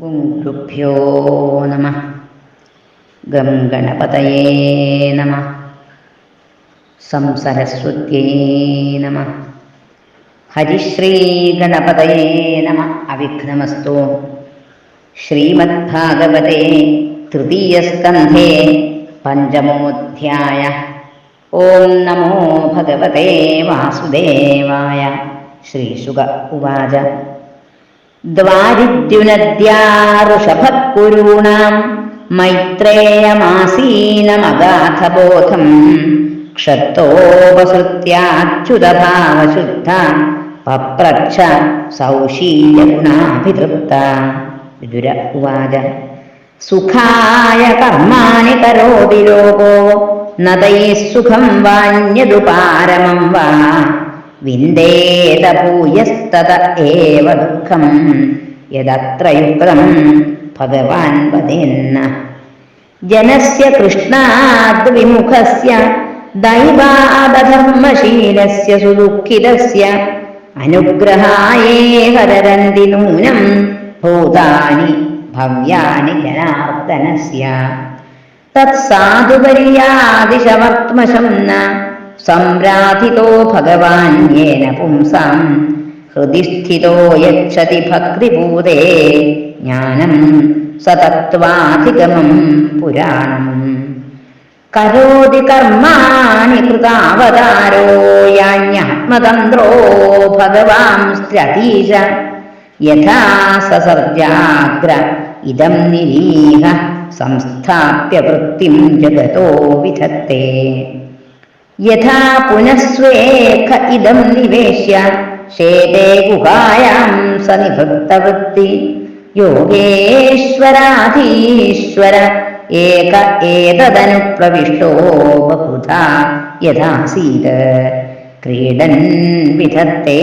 ഗുരുഭ്യോ നമ. ഗം ഗണപതയേ നമ. സംസരസ്വത്യേ നമ. ഹരിശ്രീഗണപതയേ നമ. അവിഘ്നമസ്തു. ശ്രീമദ്ഭാഗവതേ തൃതീയസ്കന്ധേ പഞ്ചമോധ്യായ. ഓം നമോ ഭഗവതേ വാസുദേവായ. ശ്രീശുക ഉവാച. ദ്വാരിദ്യുനദ്യാഋഷഭക്കുരൂണാം മൈത്രേയമാസീനമഗാധബോധം ക്ഷത്തോപസൃത്യാച്യുതഭാവശുദ്ധ പപ്രക്ഷ സൗശീലഗുണാഭിതൃപ്ത വിദുര ഉവാച. സുഖായ കർമാണി കരോതി ലോകോ നതൈः സുഖം വാന്യതുപാരമം വാ. വിന്ദേത ഏവ ദുഃഖം. യദത്ര യുക്തം ഭഗവാൻ വദേന്ന ജനസ്യ കൃഷ്ണാദ് വിമുഖസ്യ ദൈവാദധർമ്മശീലസ്യ സുദുഃഖിതസ്യ. അനുഗ്രഹായേ ഹരരന്തി നൂനം ഭൂതാനി ഭവ്യാനി ജനാർദ്ദനസ്യ. തത്സാധുപര്യാദിശവർത്മശം ന. സംരാധിതോ ഭഗവാൻ യേന പുംസാം. ഹൃദി സ്ഥിതോ യക്ഷതി ഭക്തിഭൂതേ ജ്ഞാനം സതത്വാധിഗമം പുരാണം. കരോതി കർമാണി കൃതാവതാരോ യാജ്ഞാത്മതന്ത്രോ ഭഗവാംസ്ത്യതീശ യഥാ സസർജാഗ്ര ഇതം നിരീഹ സംസ്ഥാപ്യ വൃത്തിം ജഗതോ വിധത്തെ. യഥാ പുനഃസ്വേഖ ഇതം നിവേശ്യ. ശേതേ ഗുഹായാം സനിഭക്തവൃത്തി. യോഗേശ്വരാധീശ്വര. ഏക ഏതദനുപ്രവിഷ്ടോ ബഹുധാ യഥാസീത്. ക്രീഡൻ വിധത്തെ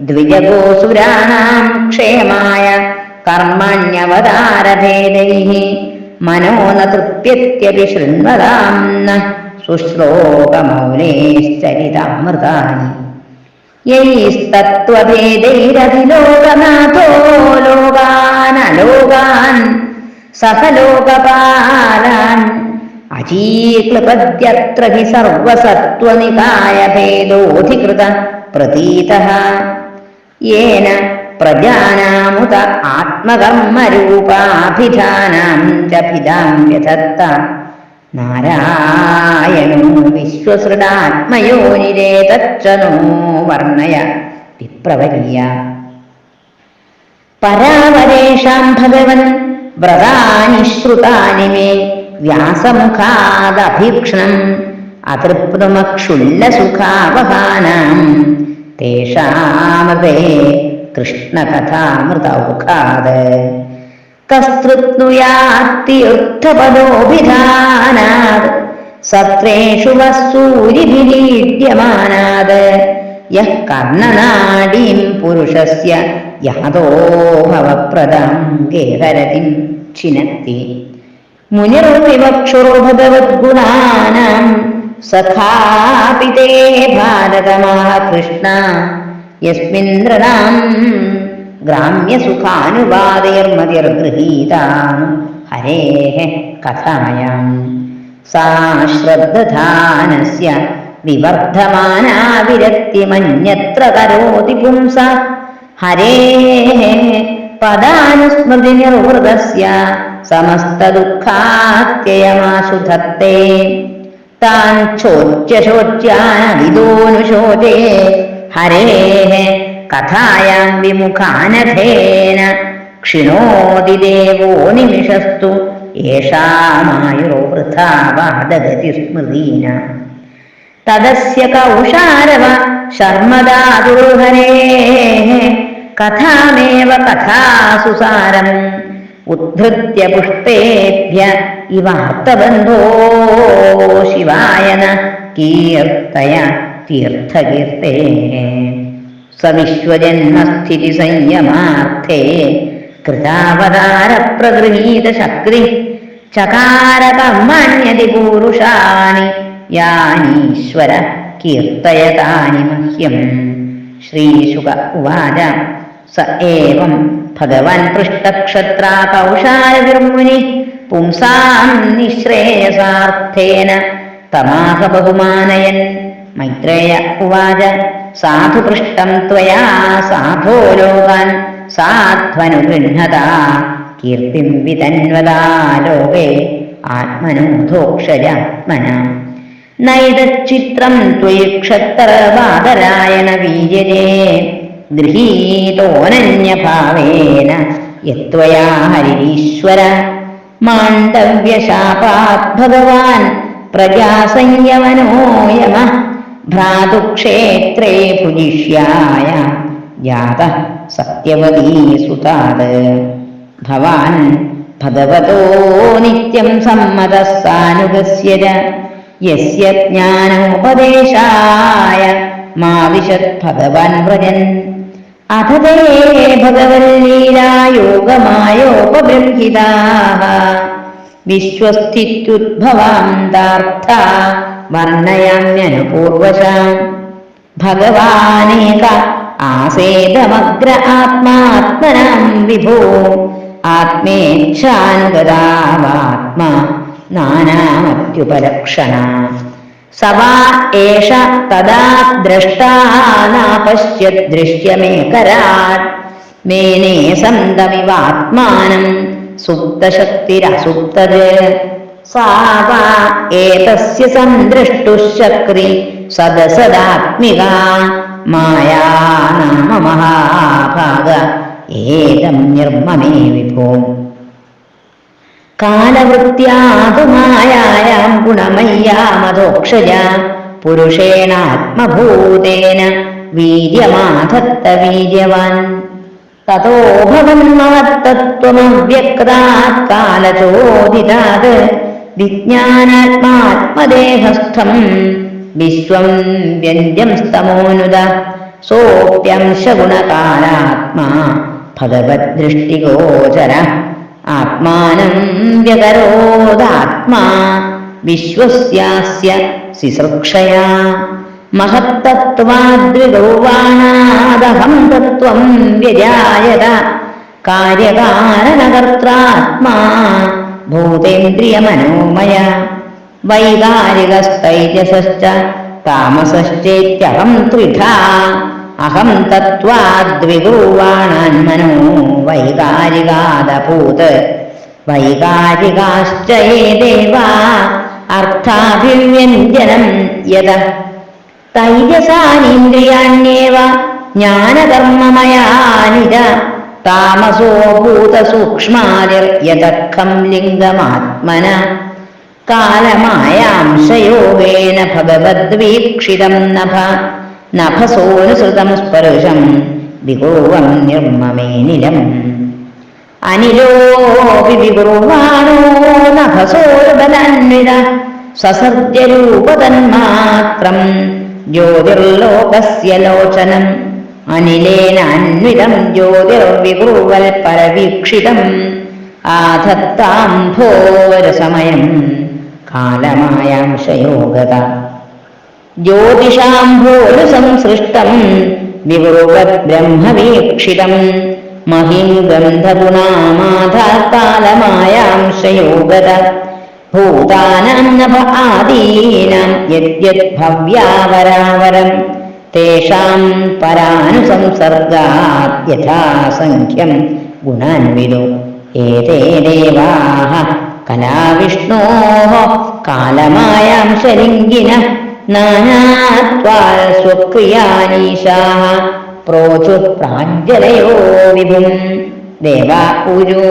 ദ്വിജഗോസുരാണാം ക്ഷേമായ. കർമ്മണ്യവതാരഭേദൈः മനോ ന തൃപ്യത്യപി ശൃണ്വതാം ശുശ്ലോകമൗലേശ്ചരിതാമൃതാനി യൈസ്തത്വഭേദൈരധിലോകനാഥോ ലോകാനലോകാൻ സഹലോകപാലാൻ അചീക്ലപദ്യത്ര ഹി സർവസത്വനികായഭേദോധികൃത പ്രതീതഃ. യേന പ്രജാനാമുത ആത്മകർമ്മരൂപാഭിധാനാം ച ഭിദാം വ്യധത്ത നാരായണോ വിശ്വസൃടാത്മയോനിരേതച്ചനോ വർണയ വിപ്രവരീയ പരാവരേഷാം ഭഗവൻ വ്രതാനി ശ്രുതാനി മേ വ്യാസമുഖാദഭീക്ഷണം അതൃപ്തമക്ഷുല്ലസുഖാവഹാനാം തേഷാമൃതേ കൃഷ്ണകഥാമൃതൗഖാത്. കസ്തൃത്നുയാത്തീർത്ഥപദോഭിധാനാത് സത്രേഷു വസ്സൂരിഭിരീഡ്യമാനാത് യഃ കർണനാടീം പുരുഷസ്യ യാതോ ഗേഹരതിം ക്ഷിനത്തി. മുനിർവിവക്ഷുർഭഗവദ്ഗുണാനാം സഖാപി തേ ഭാരതമാ കൃഷ്ണ. യസ്മിന്ദ്രനാം ഗ്രാമ്യസുഖാനുവാദൈർമതിർഗൃഹീതാനു ഹരേः കഥായാം സാ ശ്രദ്ധധാനസ്യ വിവർദ്ധമാനാ വിരക്തിമന്യത്ര കരോതി പുംസ ഹരേः പദാനുസ്മൃതി നിർവൃതസ്യ സമസ്തദുഃഖാത്യയമാശു ധത്തെ താൻ ചോദ്യശോച്യാനവിദോനുശോചേ ഹരേः കഥായാം വിമുഖാനഘേന ക്ഷിണോതി ദേവോ നിമിഷസ്തു. യേഷാമായുരോ വൃഥാവാദഗതി സ്മൃതീന തദസ്യ കൗഷാരവ ശർമ്മദാതുർഹരേः കഥാമേവ കഥാസുസാരം. ഉദ്ധൃത്യ പുഷ്പേഭ്യ ഇവാർത്തബന്ധോ ശിവായന കീർത്തയ തീർത്ഥകീർത്തേ. സവിശ്വജന്മസ്ഥിതി സംയമാർത്ഥേ. കൃതാവതാര പ്രഗൃഹീത ശക്തി ചകാര കർമ്മണ്യതി പൂരുഷാണി യാനീശ്വര കീർത്തയതാനി മഹ്യം. ശ്രീശുക ഉവാച. സ ഏവം ഭഗവാൻ പൃഷ്ടക്ഷത്ര കൗശാലവിർമുനി പുംസാം നിശ്രേയസാർത്ഥേന. തമാഹ ബഹുമാനയൻ. മൈത്രേയ ഉവാച. സാധുപൃഷ്ടം ത്വയാ സാധോ ലോകാൻ സാധ്വനുഗൃഹത കീർത്തിം വിതന്വതാ ലോകേ ആത്മനോധോക്ഷരാത്മന നൈതച്ചിത്രം ത്വയി ക്ഷത്രവാദരായണ വീര്യജേ ഗൃഹീതോനന്യഭാവേന യത്വയാ ഹരിരീശ്വര. മാണ്ഡവ്യശാപാത് ഭഗവാൻ പ്രജാസംയമനോ യമ. ഭ്രാതുക്ഷേത്രേ ഭുജിഷ്യായ. ജാത സത്യവതീസുതാത് ഭവാൻ ഭഗവതോ നിത്യം സമ്മതഃ സാനുഗസ്യ യസ്യ ജ്ഞാനോപദേശായ മാവിശത് ഭഗവാൻ വ്രജൻ. അഥതേ ഭഗവല്ലീലായോഗമായോപബൃംഹിതാ ഭഗവല്ലീലായോഗമായോപബൃംഹിതാः വിശ്വസ്ഥിത്യുദ്ഭവാന്താർത്ഥ വർണയാമ്യനുപൂർവശാം ഭഗവാനേക ആസേതമഗ്ര ആത്മാത്മനം വിഭോ. ആത്മേച്ഛാനുഗതാവാത്മാ നാനാമത്യുപലക്ഷണ. സവാ ഏഷ തദാ ദ്രഷ്ടാ നാപശ്യത് ദൃശ്യമേകരാട് മേനേ സന്തമിവാത്മാനം സുപ്തശക്തിരസുപ്തത്. സാവാ ഏതസ്യ സന്ദ്രഷ്ടുശക്രി സദസദാത്മിക മായാ നാമ മഹാഭാഗ ഏതം നിർമ്മമേ വിഭോ. കാലവൃത്യാതുമായാം ഗുണമയ്യാമതോക്ഷജ പുരുഷേണാത്മഭൂതേന വീര്യമാധത്ത വീര്യവാൻ തതോ കാലചോദിതാത് വിജ്ഞാനാത്മാത്മദേഹസ്ഥം വിശ്വം വ്യഞ്ജം സ്തമോനുത സോപ്യംശഗുണകാലാത്മാ ഭഗവദ്ദൃഷ്ടിഗോചര ആത്മാനം വ്യകരോദാത്മാ വിശ്വസ്യാസ്യ ശുശ്രൂക്ഷയാ മഹത്തത്വാദ്വിഗൗവാണാദഹം തത്വം വ്യജായത. കാര്യകാരണകർത്താത്മാ ഭൂതേന്ദ്രിയമനോമയ. വൈകാരികസ്തൈജസശ്ച താമസശ്ചേത്യഹം ത്രിധാ. അഹം തത്വാദ്വിഗുർവാണാന്മനോ വൈകാരികാദഭൂത്. വൈകാരികാശ്ച യേ ദേവാ അർത്ഥാഭിവ്യഞ്ജനം യത തൈജസാനീന്ദ്രിയാണ്യേവ ജ്ഞാനകർമ്മമയാനിര താമസോ ഭൂതസൂക്ഷ്മാതിർയതഖം ലിംഗമാത്മന. കാലമായാംശയോഗേന ഭഗവദ്വീക്ഷിതം നഭ. നഭസോനുസൃതം സ്പർശം വിഗോവം നിർമ്മമേനിലം അനിലോപി വികുർവാണോ നഭസോർബലാന്വിത സസർജരൂപതന്മാത്രം ജ്യോതിർലോകസ്യ ലോചനം അനിലേനാന്വിതം ജ്യോതിർവികുർവൽ പരവീക്ഷിതം. ആധത്താംഭോരസമയം കാലമായാംശയോഗത. ജ്യോതിഷാംഭോരു സംസൃഷ്ടം വിവൃവത് ബ്രഹ്മവീക്ഷിതം. മഹിം ഗന്ധഗുണാമാധാകാലമായാംശയോഗത ഭൂതാനാം നഭ ആദീനാം യദ്യത് ഭവ്യാവരാവരം തേഷാം പരാനുസംസർഗാത് യഥാസംഖ്യം ഗുണാൻവിദോ ഏതേ കലാവിഷ്ണോ കാലമായാം കാലമായാംശലിംഗിന നാനാത്വാൽ സ്വക്രിയാനീശാः പ്രോചു പ്രാഞ്ജലയോ വിഭും ദേവാ ഉരു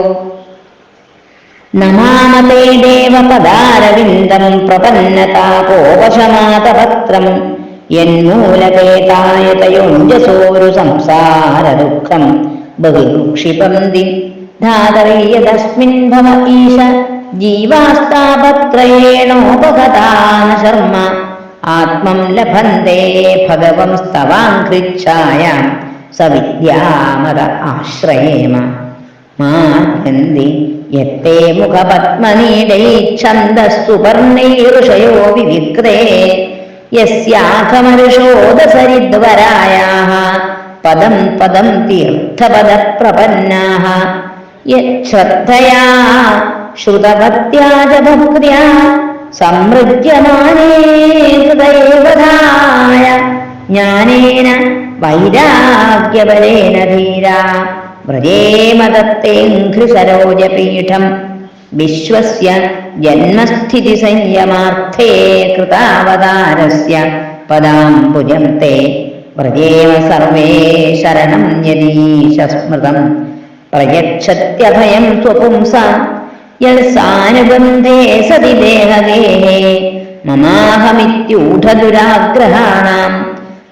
നമാമതേ ദേവപദാരവിന്ദം പ്രപന്നതാപോപശമാതപത്രം യന്മൂലകേതായതയോഞ്ജസോരു സംസാരദുഃഖം ബഹിരുക്ഷിപന്തി ധാതവീയതസ്മിൻ ഭവ ഈശ ജീവാസ്താപത്രയേണോപഗതാന ശർമ്മ ആത്മം ലഭന്തേ ഭഗവം സ്തവാഘ്രിച്ഛായാം സവിദ്യാമത ആശ്രയേമ. മാർഗന്തി യത്തെ ഋഷയോ വിവിക്തേ. യസ്യാഖമരുഷോദസരിദ്വരായാः പദം പദം തീർത്ഥപദപ്രപന്നാः യശ്രദ്ധയാ ശ്രുതവത്യാ ച ഭക്ത്യാ സമൃജ്യമാനേ ഹൃദയേവധായ ജ്ഞാനേന വൈരാഗ്യബലേന ധീരാ. വ്രജേമദത്തേഘ്രിസരോജപീഠം വിശ്വസ്യ ജന്മസ്ഥിതി സംയമാർത്ഥേ കൃതാവതാരസ്യ പദാംബുജം തേ വ്രജേവ സർവേ ശരണം യദീശ സ്മൃതം പ്രയച്ഛത്യഭയം സ്വപുംസ യൽസാനുബന്ധേ സതി ദേഹദേഹേ മമാഹമിത്യൂഢദുരാഗ്രഹാണാം.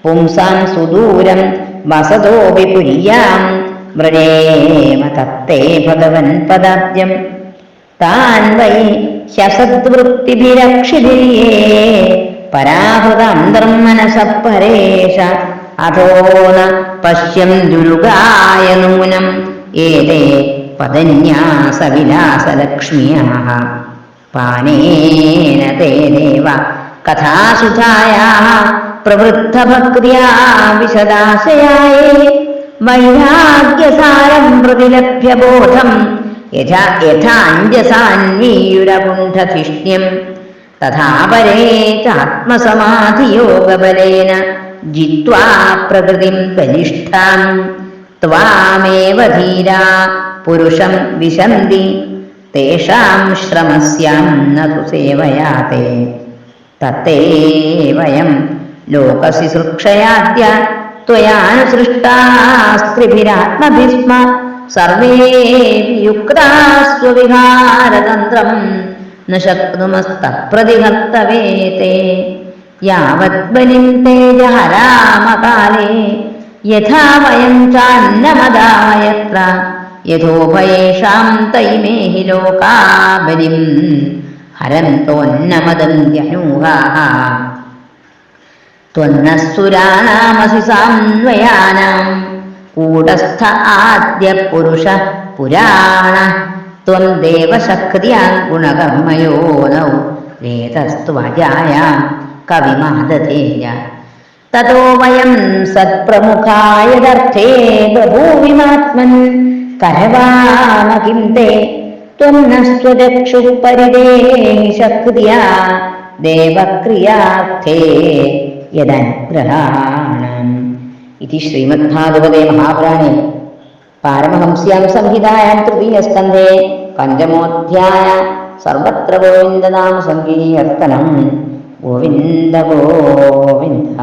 പുംസാം സുദൂരം വസതോപി പുര്യാം വ്രജേമ തത്തേ ഭഗവൻ പദാബ്ജം. താൻ വൈ ഹ്യസദ്വൃത്തിഭിരക്ഷിഭിര്യേ പരാഹൃതന്തർമനസ പരേഷ അധോ ന പശ്യം ദുരുഗായ നൂനം ഏതേ പദന്യാസവിലാസലക്ഷ്മ്യാः പാനേന തേ ദേവ കഥാസുധായാः പ്രവൃദ്ധഭക്ര്യാ വിശദാശയായേ വൈരാഗ്യസാരം പ്രതിലഭ്യ ബോധം യഥാ യഥാഞ്ജസാന്വീയുരകുണ്ഠധിഷ്ണ്യം തഥാ പരേ ചാത്മസമാധിയോഗബലേന ജിത്വാ പ്രകൃതിം ബലിഷ്ഠാം. ത്വാമേവ ധീരാ പുരുഷം വിശന്തി തേഷാം ശ്രമസ്യാം നതു സേവയാത്തെ തത്തേ വയം ലോകശിശൃക്ഷയാദ്യ ത്വയാനുസൃഷ്ടാസ്ത്രിഭിരാത്മഭിസ്മ സർവേ യുക്താസ്വവിഹാരതന്ത്രം ന ശക്നുമസ്തപ്രതിഹർത്തവേത്തെ യാവത് ബലിം തേജഹരാമകാലേ യഥാ വയം ചാന്നമദായത്ര യഥോഭയേഷാം തൈമേഹി ലോകാ ബലിം ഹരന്തോന്നമദന്ത്യനൂഹാः त्वन्नस्सुराणामसि सान्वयानां കൂടസ്ഥ ആദ്യ പുരുഷ പുരാണ. ത്വം ദേവശക്തിയാൻ ഗുണകർമ്മയോനൗ. വേദസ്ത്വജായാം കവിമാതേയ തതോ വയം സത്പ്രമുഖായതർത്ഥേ ബഭൂവിമാത്മൻ. കരവാമ കിം തേ ത്വം നസ്വചക്ഷു പരിദേഹി ശക്തിയാ ദേവക്രിയാർത്ഥേ യദനുഗ്രഹാണ. ഇത് ശ്രീമദ്ഭാഗവതേ महापुराणे പാരമഹംസ്യാം സംഹിതായാം തൃതീയസ്കന്ധേ പഞ്ചമോധ്യായ സർവത്ര ഗോവിന്ദനാമ സംഗീർത്തനം ഗോവിന്ദ ഗോവിന്ദ.